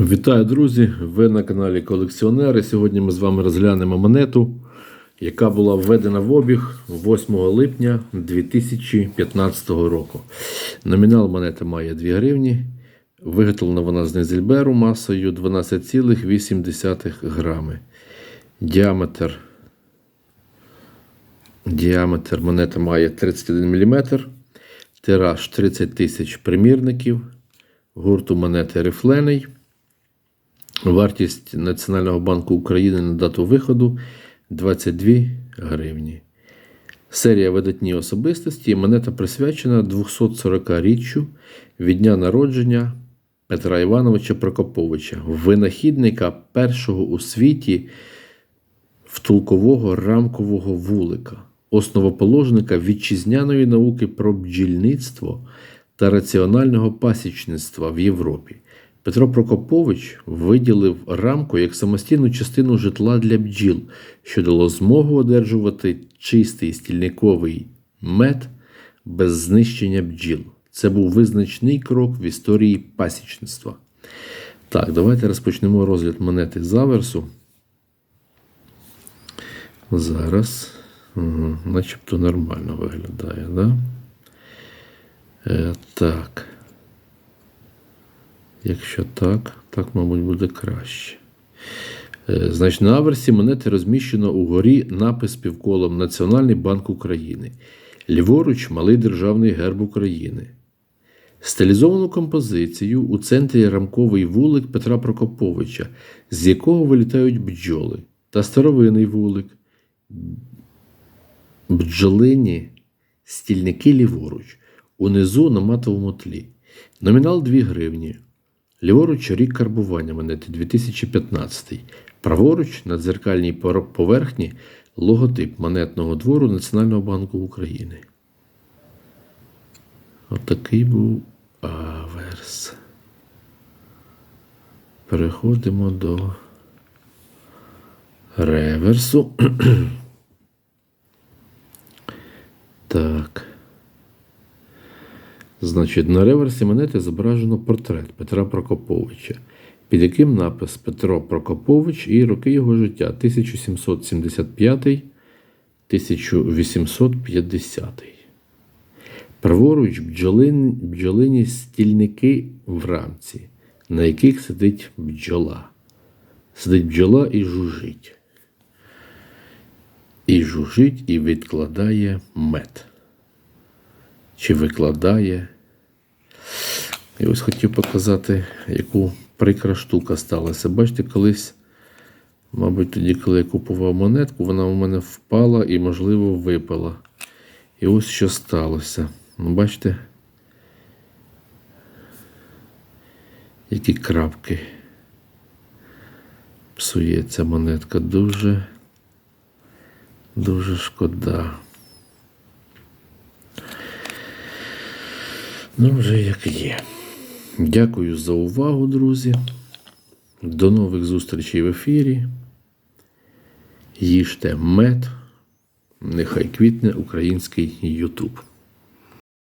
Вітаю, друзі! Ви на каналі Колекціонери. Сьогодні ми з вами розглянемо монету, яка була введена в обіг 8 липня 2015 року. Номінал монети має 2 гривні. Виготовлена вона з Незельберу масою 12,8 грами. Діаметр, діаметр монети має 31 мм. Тираж 30 тисяч примірників. Гурту монети рифлений. Вартість Національного банку України на дату виходу 22 гривні. Серія видатні особистості. Монета присвячена 240-річчю від дня народження Петра Івановича Прокоповича, винахідника першого у світі втулкового рамкового вулика, основоположника вітчизняної науки про бджільництво та раціонального пасічництва в Європі. Петро Прокопович виділив рамку як самостійну частину житла для бджіл, що дало змогу одержувати чистий стільниковий мед без знищення бджіл. Це був визначний крок в історії пасічництва. Так, давайте розпочнемо розгляд монети заверсу. Зараз. Угу, начебто нормально виглядає, да? Е, так. Якщо так, так, мабуть, буде краще. Е, Значить, на аверсі монети розміщено угорі напис півколом Національний банк України. Ліворуч малий державний герб України. Стилізовану композицію у центрі рамковий вулик Петра Прокоповича, з якого вилітають бджоли, та старовинний вулик. Бджолині стільники ліворуч, унизу на матовому тлі. Номінал 2 гривні. Ліворуч рік карбування монети 2015. Праворуч на дзеркальній поверхні логотип монетного двору Національного банку України. Отакий був аверс. Переходимо до реверсу. так. Значить, на реверсі монети зображено портрет Петра Прокоповича, під яким напис Петро Прокопович і роки його життя 1775-1850. Праворуч бджолин, бджолині стільники в рамці, на яких сидить бджола. Сидить бджола і жужить. І жужить, і відкладає мед чи викладає. І ось хотів показати, яку прикра штука сталася. Бачите, колись, мабуть, тоді, коли я купував монетку, вона у мене впала і, можливо, випала. І ось що сталося. Ну, бачите, які крапки псує ця монетка. Дуже, дуже шкода. Ну, вже як є. Дякую за увагу, друзі. До нових зустрічей в ефірі. Їжте мед. Нехай квітне український Ютуб.